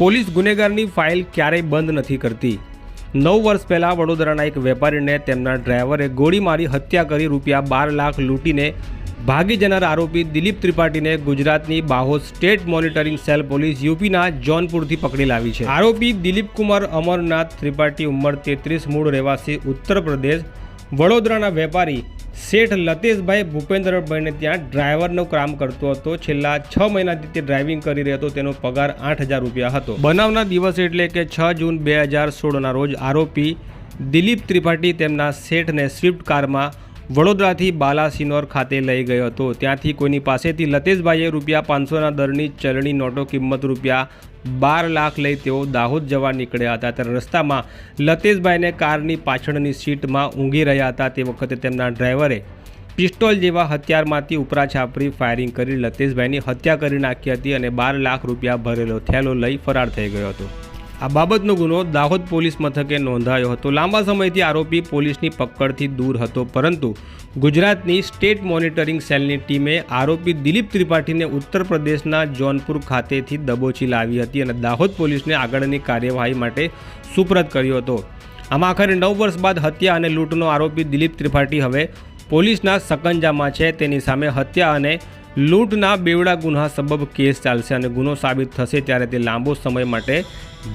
Police ગુનેગારની file ક્યારેય બંધ નથી કરતી. નવ વર્ષ પહેલાં વડોદરાના એક વેપારીને તેમના ડ્રાઈવરે ગોળી મારી હત્યા કરી રૂપિયા બાર લાખ લૂંટીને ભાગી જનાર આરોપી દિલીપ ત્રિપાઠીને ગુજરાતની બાહોદ સ્ટેટ મોનિટરિંગ સેલ પોલીસ યુપીના જોનપુરથી પકડી લાવી છે. આરોપી દિલીપ કુમાર અમરનાથ ત્રિપાઠી ઉંમર તેત્રીસ, મૂળ રહેવાસી ઉત્તર પ્રદેશ. વડોદરાના વેપારી શેઠ લતેશભાઈ ભૂપેન્દ્રભાઈને ત્યાં ડ્રાઈવરનું કામ કરતો હતો. છેલ્લા છ મહિનાથી તે ડ્રાઇવિંગ કરી રહ્યો હતો. તેનો પગાર આઠ હજાર રૂપિયા હતો. બનાવના દિવસ એટલે કે છ જૂન બે હજાર સોળના રોજ આરોપી દિલીપ ત્રિપાઠી તેમના શેઠને સ્વિફ્ટ કારમાં વડોદરાથી બાલાસિનોર ખાતે લઈ ગયો હતો. ત્યાંથી કોઈની પાસેથી લતેશભાઈએ રૂપિયા પાંચસોના દરની ચલણી નોટો કિંમત રૂપિયા બાર લાખ લઈ તેઓ દાહોદ જવા નીકળ્યા હતા. ત્યારે રસ્તામાં લતેશભાઈને કારની પાછળની સીટમાં ઊંઘી રહ્યા હતા. તે વખતે તેમના ડ્રાઈવરે પિસ્ટોલ જેવા હથિયારમાંથી ઉપરા છાપરી ફાયરિંગ કરી લતેશભાઈની હત્યા કરી નાખી હતી અને બાર લાખ રૂપિયા ભરેલો થેલો લઈ ફરાર થઈ ગયો હતો. આ બાબતનો ગુનો દાહોદ પોલીસ મથકે નોંધાયો હતો. લાંબા સમયથી આરોપી પોલીસની પકડથી દૂર હતો, પરંતુ ગુજરાતની સ્ટેટ મોનિટરિંગ સેલની ટીમે આરોપી દિલીપ ત્રિપાઠીને ઉત્તર પ્રદેશના જોનપુર ખાતેથી દબોચી લાવી હતી અને દાહોદ પોલીસને આગળની કાર્યવાહી માટે સુપ્રત કર્યો હતો. આમાં આખરે નવ વર્ષ બાદ હત્યા અને લૂંટનો આરોપી દિલીપ ત્રિપાઠી હવે પોલીસના સકંજામાં છે. તેની સામે હત્યા અને લૂંટના બેવડા ગુન્હા સબબ કેસ ચાલશે અને ગુનો સાબિત થશે ત્યારે તે લાંબો સમય માટે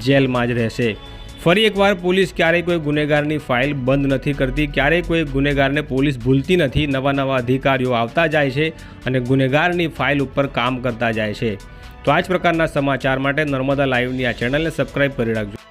જેલમાં જ રહેશે. ફરી એકવાર પોલીસ ક્યારેય કોઈ ગુનેગારની ફાઇલ બંધ નથી કરતી, ક્યારેય કોઈ ગુનેગારને પોલીસ ભૂલતી નથી. નવા નવા અધિકારીઓ આવતા જાય છે અને ગુનેગારની ફાઇલ ઉપર કામ કરતા જાય છે. તો આ જ પ્રકારના સમાચાર માટે નર્મદા લાઈવની આ ચેનલને સબસ્ક્રાઈબ કરી રાખજો.